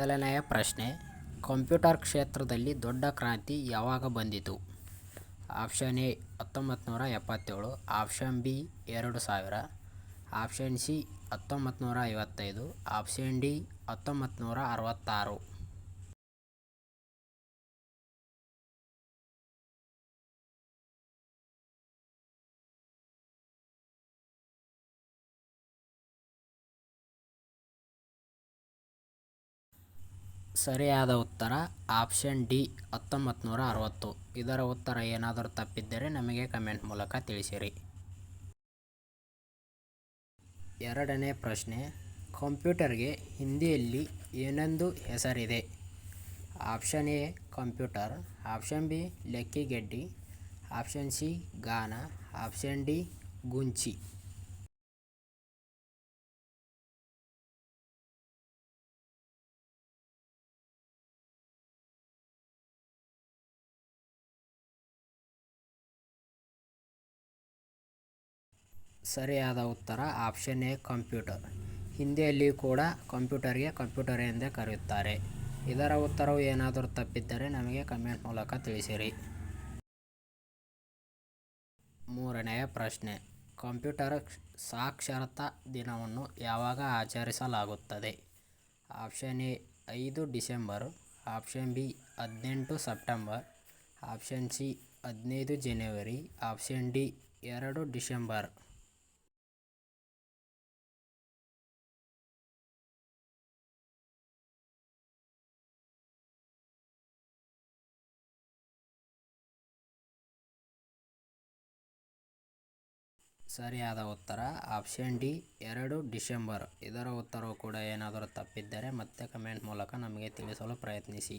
ಪ್ರಶ್ನೆ, ಕಂಪ್ಯೂಟರ್ ಕ್ಷೇತ್ರದಲ್ಲಿ ದೊಡ್ಡ ಕ್ರಾಂತಿ ಯಾವಾಗ ಬಂದಿತು? ಆಪ್ಷನ್ ಎ ಹತ್ತೊಂಬತ್ತು ನೂರ ಎಪ್ಪತ್ತೇಳು ಆಪ್ಷನ್ ಬಿ ಎರಡು ಸಾವಿರ ಆಪ್ಷನ್ ಸಿ ಹತ್ತೊಂಬತ್ತು ನೂರ ಐವತ್ತೈದು ಆಪ್ಷನ್ ಡಿ ಹತ್ತೊಂಬತ್ತು ನೂರ ಅರವತ್ತಾರು ಸರಿಯಾದ ಉತ್ತರ, ಆಪ್ಷನ್ ಡಿ ಹತ್ತೊಂಬತ್ತು ನೂರ ಅರವತ್ತು ಇದರ ಉತ್ತರ ಏನಾದರೂ ತಪ್ಪಿದ್ದರೆ ನಮಗೆ ಕಮೆಂಟ್ ಮೂಲಕ ತಿಳಿಸಿರಿ. ಎರಡನೇ ಪ್ರಶ್ನೆ, ಕಂಪ್ಯೂಟರ್ಗೆ ಹಿಂದಿಯಲ್ಲಿ ಏನೊಂದು ಹೆಸರಿದೆ? Option A, computer, option B, ಲೆಕ್ಕಿಗೆಡ್ಡಿ, option C, ಗಾನ, ಆಪ್ಷನ್ ಡಿ, ಗುಂಚಿ. ಸರಿಯಾದ ಉತ್ತರ ಆಪ್ಷನ್ ಎ, ಕಂಪ್ಯೂಟರ್. ಹಿಂದಿಯಲ್ಲಿ ಕೂಡ ಕಂಪ್ಯೂಟರ್ಗೆ ಕಂಪ್ಯೂಟರ್ ಎಂದೇ ಕರೆಯುತ್ತಾರೆ. ಇದರ ಉತ್ತರವು ಏನಾದರೂ ತಪ್ಪಿದ್ದರೆ ನಮಗೆ ಕಮೆಂಟ್ ಮೂಲಕ ತಿಳಿಸಿರಿ. ಮೂರನೆಯ ಪ್ರಶ್ನೆ, ಕಂಪ್ಯೂಟರ್ ಸಾಕ್ಷರತಾ ದಿನವನ್ನು ಯಾವಾಗ ಆಚರಿಸಲಾಗುತ್ತದೆ? ಆಪ್ಷನ್ ಎ, ಐದು ಡಿಸೆಂಬರ್. ಆಪ್ಷನ್ ಬಿ, ಹದಿನೆಂಟು ಸೆಪ್ಟೆಂಬರ್. ಆಪ್ಷನ್ ಸಿ, ಹದಿನೈದು ಜನವರಿ. ಆಪ್ಷನ್ ಡಿ, ಎರಡು ಡಿಸೆಂಬರ್. ಸರಿಯಾದ ಉತ್ತರ, ಆಪ್ಷನ್ ಡಿ, ಎರಡು ಡಿಸೆಂಬರ್. ಇದರ ಉತ್ತರವು ಕೂಡ ಏನಾದರೂ ತಪ್ಪಿದ್ದರೆ ಮತ್ತೆ ಕಮೆಂಟ್ ಮೂಲಕ ನಮಗೆ ತಿಳಿಸಲು ಪ್ರಯತ್ನಿಸಿ.